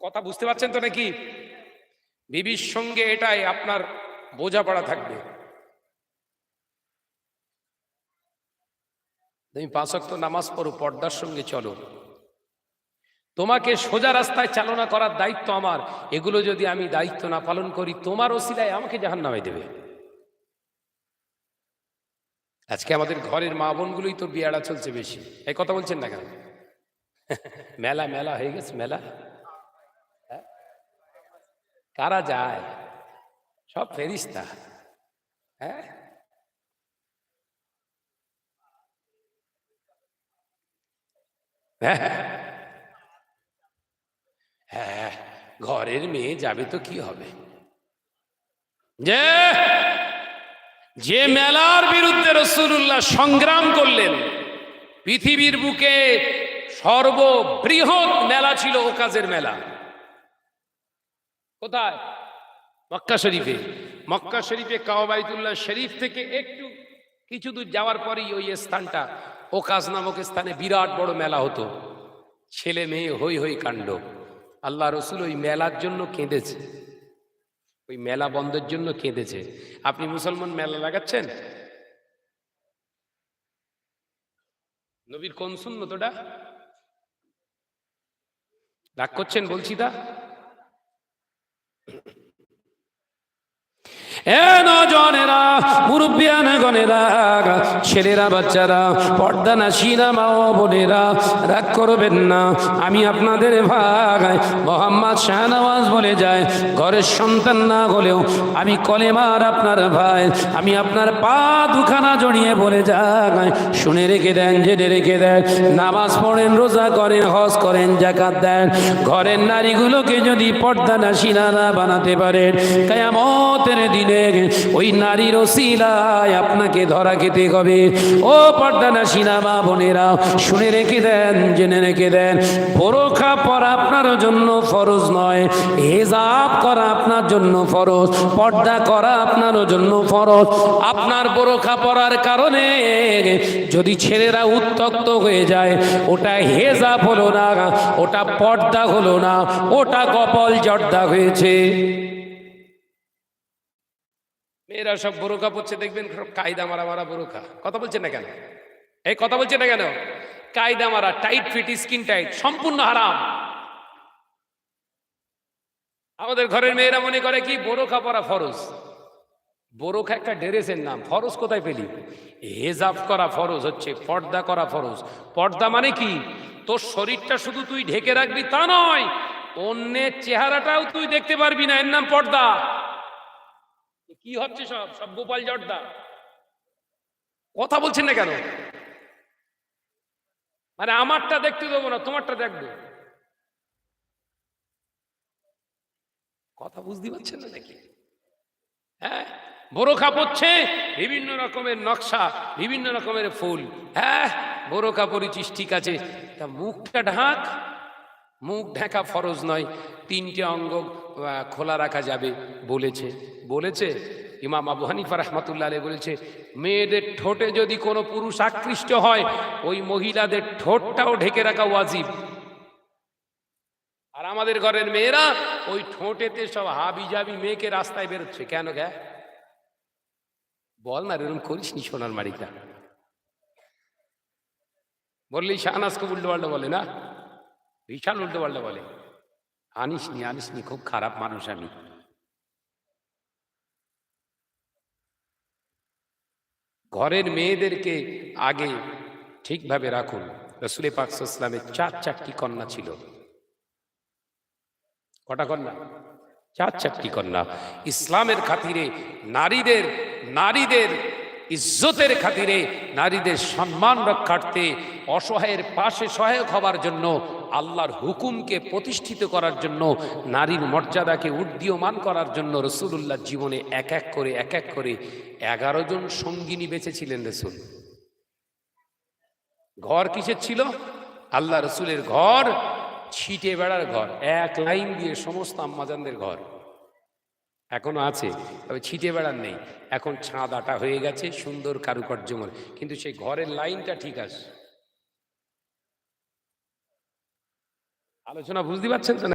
কথা বুঝতে পারছেন তো নাকি? বিবির সঙ্গে এটাই আপনার বোঝাপড়া থাকবে। তুমি পাঁচক্ত নামাজ পড়ো, পর্দার সঙ্গে চলো। তোমাকে সোজা রাস্তায় চালনা করার দায়িত্ব আমার। এগুলো যদি আমি দায়িত্ব না পালন করি, তোমার ওসিলায় আমাকে জাহান নামে দেবে। আজকে আমাদের ঘরের মা বোনগুলোই তো বিয়াড়া চলছে বেশি। এই কথা বলছেন না কেন? মেলা মেলা হয়ে গেছে, মেলা? কারা যায়? সব ফেরিস্তা। হ্যাঁ? হ্যাঁ। হ্যাঁ ঘরের মেয়ে যাবে তো কি হবে? যে যে মেলার বিরুদ্ধে রসুল্লাহ সংগ্রাম করলেন, পৃথিবীর বুকে সর্ববৃহৎ মেলা ছিল ওকাজের মেলা। কোথায়? মক্কা শরীফে। মক্কা শরীফে কাওবাইতুল্লাহ শরীফ থেকে একটু কিছু দূর যাওয়ার পরেই ওই স্থানটা, ওকাজ নামক স্থানে বিরাট বড় মেলা হতো। ছেলে মেয়ে হই হই কাণ্ড। আল্লাহ রসুল ওই মেলার জন্য কেঁদেছে। ওই মেলা বন্ধের জন্য কেঁদেছে। আপনি মুসলমান মেলা লাগাচ্ছেন? নবীর কোন সুন্নতটা রাগ করছেন বলছি তা? Thank you. এ নজনেরা মুরব্বিয়ান ছেলেরা, বাচ্চারা, পর্দা না সিনা মা বোনেরা, রাগ করবেন না, আমি আপনাদের ভাগ মোহাম্মদ শাহনওয়াজ বলে যায়, ঘরের সন্তান না হলেও আমি কলেমার আপনার ভাই, আমি আপনার পা দুখানা জড়িয়ে বলে যাই শুনে রেখে দেন, জেনে রেখে দেন, নামাজ পড়েন, রোজা করেন, হজ করেন, জাকাত দেন, ঘরের নারীগুলোকে যদি পর্দা না সিনারা বানাতে পারেন, কায়ামতের দিনে ওই নারীর ওসিলায় আপনাকে ধরা খেতে হবে। ও পর্দা না সিনামা বোনেরা, শুনে রেখে দেন, জেনে রেখে দেন। বোরখা পরা আপনার জন্য ফরজ নয়। হেজাব করা আপনার জন্য ফরজ। পর্দা করা আপনার জন্য ফরজ। আপনার বোরখা পরার কারণে যদি ছেলেরা উত্তক্ত হয়ে যায়, ওটা হেজাব হলো না, ওটা পর্দা হলো না, ওটা কপল জর্দা হয়েছে। মেয়েরা সব বোরখা পড়ছে দেখবেন কায়দা মারা মারা বোরখা কথা বলছে না কেন? এই কথা বলছে না কেন? কায়দা মারা টাইট ফিট স্কিন টাইট সম্পূর্ণ হারাম। আমাদের ঘরের মেয়েরা মনে করে কি, বোরখা পরা ফরজ। বোরখা একটা ড্রেসের নাম, ফরজ কোথায় পেলি? হেজাব করা ফরজ হচ্ছে, পর্দা করা ফরজ। পর্দা মানে কি? তোর শরীরটা শুধু তুই ঢেকে রাখবি তা নয়, অন্যের চেহারাটাও তুই দেখতে পারবি না, এর নাম পর্দা। কি হচ্ছে সব? সব গোপাল জর্দা। কথা বলছেন না কেন? মানে আমারটা দেখতে দেবো না, তোমারটা দেখব। কথা বুঝতে পারছেন না নাকি? হ্যাঁ? বোরখা পড়ছে বিভিন্ন রকমের নকশা, বিভিন্ন রকমের ফুল। হ্যাঁ? বোরখা পরিচিস ঠিক আছে তা মুখটা ঢাক মুখ ঢাকা ফরজ নয়, তিনটে অঙ্গ খোলা রাখা যাবে, বলেছে। বলেছে, ইমাম আবু হানিফা রহমাতুল্লাহ আলী বলেছে, মেয়েদের ঠোঁটে যদি কোনো পুরুষ আকৃষ্ট হয়, ওই মহিলাদের ঠোঁটটাও ঢেকে রাখা ওয়াজিব। আর আমাদের ঘরের মেয়েরা, ওই ঠোঁটেতে সব হাবি জাবি মেয়েকে রাস্তায় বেরোচ্ছে। কেন গে? বল না, এরকম করিস নি সোনার মারিকা বললেই শাহনাজকে উল্টো পাল্টা বলে না? বিশাল উল্টো পাল্টা বলে। আনিস নি আনিস নি, খুব খারাপ মানুষ আমি। ঘরের মেয়েদেরকে আগে ঠিকভাবে রাখুন। রসুল পাকসামের চার চারটি কন্যা ছিল। কটা কন্যা? চার চারটি কন্যা। ইসলামের খাতিরে, নারীদের নারীদের ইজ্জতের খাতিরে, নারীদের সম্মান রক্ষার্থে অসহায়ের পাশে সহায়ক হবার জন্য আল্লাহর হুকুমকে প্রতিষ্ঠিত করার জন্য, নারীর মর্যাদাকে উড্ডীয়মান করার জন্য রসুল্লাহ জীবনে এক এক করে, এক এক করে এগারো জন সঙ্গিনী বেঁচেছিলেন রসুল। ঘর কিসের ছিল? আল্লাহ রসুলের ঘর, ছিটে বেড়ার ঘর, এক লাইন দিয়ে সমস্ত আম্মাজানদের ঘর। এখনও আছে, তবে ছিটে বেড়ার নেই। এখন ছাদ আটা হয়ে গেছে, সুন্দর কারুকার্যময়। কিন্তু সেই ঘরের লাইনটা ঠিক আছে। আলোচনা বুঝতে পারছেন তো?